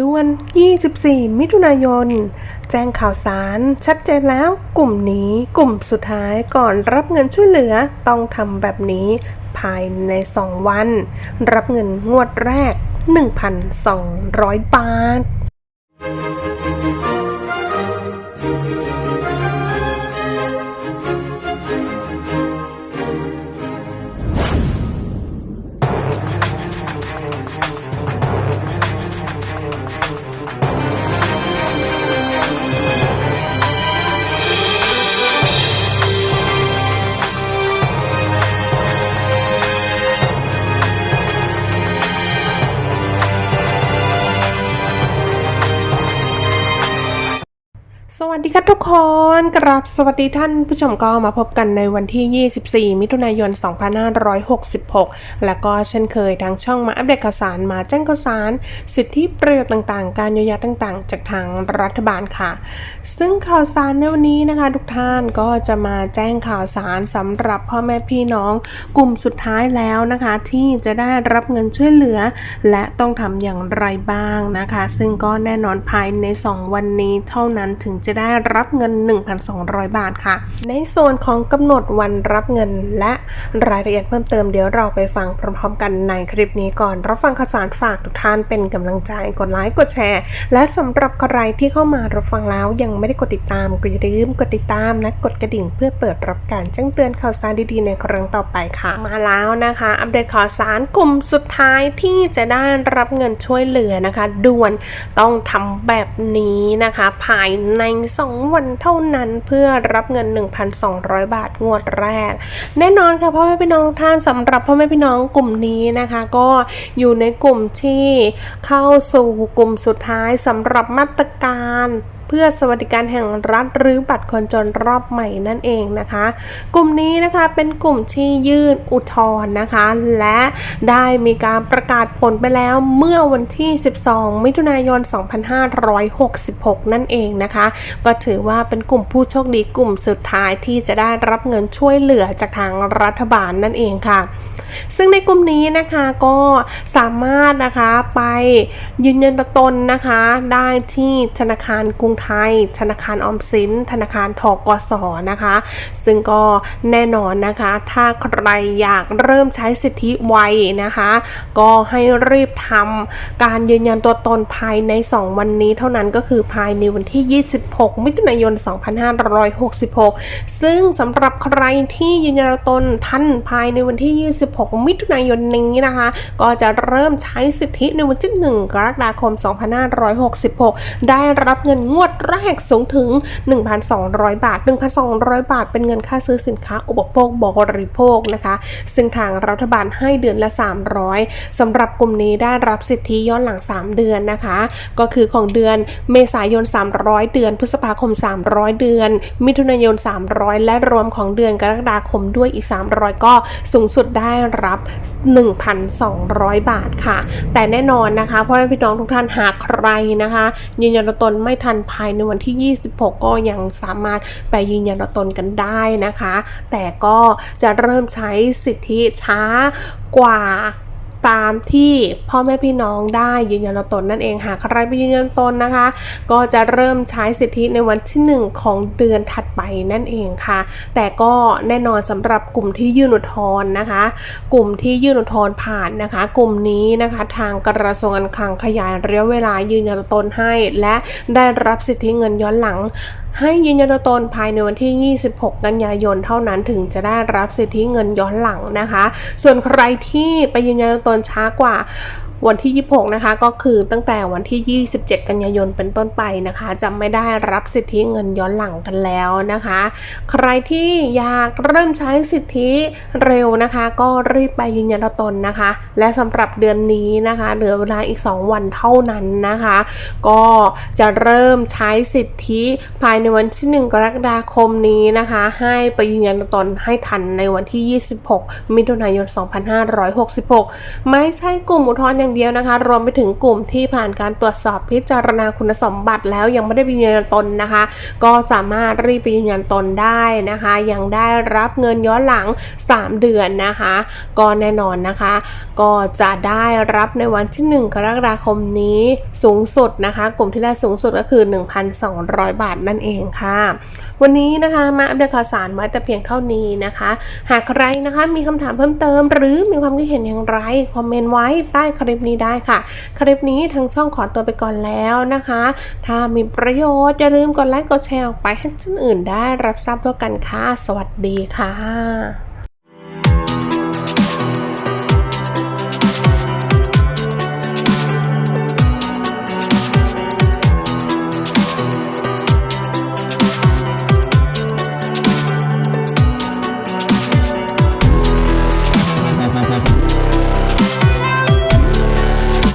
ด่วน 24 มิถุนายน แจ้งข่าวสาร ชัดเจนแล้ว กลุ่มนี้ กลุ่มสุดท้ายก่อนรับเงินช่วยเหลือ ต้องทำแบบนี้ ภายใน 2 วัน รับเงินงวดแรก 1,200 บาท วัสดีค่ะทุกคนกราบสวัสดีท่านผู้ชมก็มาพบกันในวันที่ 24 มิถุนายน 2566 แล้วก็เช่นเคยทางช่องมาอัปเดตข่าวสารมาแจ้งข่าวสาร สิทธิประโยชน์ต่างๆ การเยียวยาต่างๆ จากทางรัฐบาลค่ะ ซึ่งข่าวสารในวันนี้นะคะ ทุกท่านก็จะมาแจ้งข่าวสารสำหรับพ่อแม่พี่น้องกลุ่มสุดท้ายแล้วนะคะ ที่จะได้รับเงินช่วยเหลือ และต้องทำอย่างไรบ้างนะคะ ซึ่งก็แน่นอนภายใน 2 วันนี้เท่านั้นถึงจะได้รับเงิน 1,200 บาทค่ะ ในส่วนของกำหนดวันรับเงินและรายละเอียดเพิ่มเติมเดี๋ยวเราไปฟังพร้อมๆ กันในคลิปนี้ก่อน รับฟังข่าวสารฝากทุกท่านเป็นกำลังใจกดไลค์กดแชร์ และสำหรับใครที่เข้ามารับฟังแล้วยังไม่ได้กดติดตามก็อย่าลืมกดติดตามและกดกระดิ่ง เพื่อเปิดรับการแจ้งเตือนข่าวสารดีๆ ในครั้งต่อไปค่ะ มาแล้วนะคะ อัปเดตข่าวสารกลุ่มสุดท้ายที่จะได้รับเงินช่วยเหลือนะคะ ด่วนต้องทำแบบนี้นะคะ ภายใน2 วันเท่านั้นเพื่อรับเงิน 1,200 บาทงวดแรก แน่นอนค่ะพ่อแม่พี่น้องทุกท่านสำหรับพ่อแม่พี่น้องกลุ่มนี้นะคะ ก็อยู่ในกลุ่มที่เข้าสู่กลุ่มสุดท้ายสำหรับมาตรการ พื่อสวัสดิการแห่งรัฐหรือบัตรคนจนรอบใหม่นั่นเองนะคะ กลุ่มนี้นะคะเป็นกลุ่มที่ยื่นอุทธรณ์นะคะ และได้มีการประกาศผลไปแล้วเมื่อวันที่ 12 มิถุนายน 2566 นั่นเองนะคะ ก็ถือว่าเป็นกลุ่มผู้โชคดีกลุ่มสุดท้ายที่จะได้รับเงินช่วยเหลือจากทางรัฐบาลนั่นเองค่ะ ซึ่งในกลุ่มนี้นะคะก็สามารถนะคะไปยืนยันตัวตนนะคะ ได้ที่ธนาคารกรุงไทย ธนาคารออมสิน ธนาคารทกสนะคะ ซึ่งก็แน่นอนนะคะ ถ้าใครอยากเริ่มใช้สิทธิไวนะคะ ก็ให้รีบทำการยืนยันตัวตนภายใน 2 วันนี้เท่านั้นก็คือภายในวันที่ 26 มิถุนายน 2566 ซึ่งสำหรับใครที่ยืนยันตัวตนท่านภายในวันที่ 26 6 มิถุนายนนี้นะคะ ก็จะเริ่มใช้สิทธิในวันที่1กรกฎาคม 2566 ได้รับเงินงวดแรกสูงถึง 1,200 บาท 1,200 บาท เป็นเงินค่าซื้อสินค้าอุปโภคบริโภคนะคะ ซึ่งทางรัฐบาลให้เดือนละ 300สำหรับกลุ่มนี้ได้รับสิทธิย้อนหลัง 3 เดือนนะคะ ก็คือของเดือนเมษายน 300 เดือน พฤษภาคม 300 เดือน มิถุนายน 300 และรวมของเดือนกรกฎาคมด้วยอีก 300 ก็สูงสุดได้รับ 1,200 บาทค่ะ แต่แน่นอนนะคะพ่อแม่พี่น้องทุกท่านหากใครนะคะ ยืนยันตัวตนไม่ทันภายในวันที่ 26 ก็ยังสามารถไปยืนยันตัวตนกันได้นะคะ แต่ก็จะเริ่มใช้สิทธิช้ากว่า ตามที่พ่อแม่พี่น้องได้ยืนยันตัวตนนั่นเองหากใครไปยืนยันตนนะคะ ก็จะเริ่มใช้สิทธิในวันที่ 1 ของเดือนถัดไปนั่นเองค่ะ แต่ก็แน่นอนสำหรับกลุ่มที่ยื่นอุทธรณ์นะคะ กลุ่มที่ยื่นอุทธรณ์ผ่านนะคะ กลุ่มนี้นะคะทางกระทรวงการคลังขยายระยะเวลายืนยันตนให้ และได้รับสิทธิเงินย้อนหลัง ให้ยืนยันตัวตนภายในวันที่ 26 กันยายนเท่านั้นถึงจะได้รับสิทธิเงินย้อนหลังนะคะ ส่วนใครที่ไปยืนยันตัวตนช้ากว่า วันที่ 26 นะคะ ก็คือตั้งแต่วันที่ 27 กันยายนเป็นต้นไปนะคะ จะไม่ได้รับสิทธิเงินย้อนหลังกันแล้วนะคะ ใครที่อยากเริ่มใช้สิทธิเร็วนะคะ ก็รีบไปยืนยันตนนะคะ และสำหรับเดือนนี้นะคะ เหลือเวลาอีก 2 วันเท่านั้นนะคะ ก็จะเริ่มใช้สิทธิภายในวันที่ 1 กรกฎาคมนี้นะคะ ให้ไปยืนยันตัวตนให้ทันในวันที่ 26 มิถุนายน 2566 ไม่ใช่กลุ่มอุทธรณ์อย่างอย่างเดียวนะคะ รวมไปถึงกลุ่มที่ผ่านการตรวจสอบพิจารณาคุณสมบัติแล้วยังไม่ได้ไปยืนยันตนนะคะ ก็สามารถรีบไปยืนยันตนได้นะคะ ยังได้รับเงินย้อนหลัง 3 เดือนนะคะก็แน่นอนนะคะ ก็จะได้รับในวันที่ 1 กรกฎาคมนี้สูงสุดนะคะ กลุ่มที่ได้สูงสุดก็คือ 1,200 บาทนั่นเองค่ะ วันนี้นะคะมาอัปเดตข่าวสารไว้แต่เพียงเท่านี้นะคะ หากใครนะคะมีคำถามเพิ่มเติม หรือมีความคิดเห็นอย่างไรคอมเมนต์ไว้ใต้คลิปนี้ได้ค่ะ คลิปนี้ทางช่องขอตัวไปก่อนแล้วนะคะ ถ้ามีประโยชน์อย่าลืมกดไลค์กดแชร์ออกไปให้ท่านอื่นได้รับทราบด้วยกันค่ะ สวัสดีค่ะ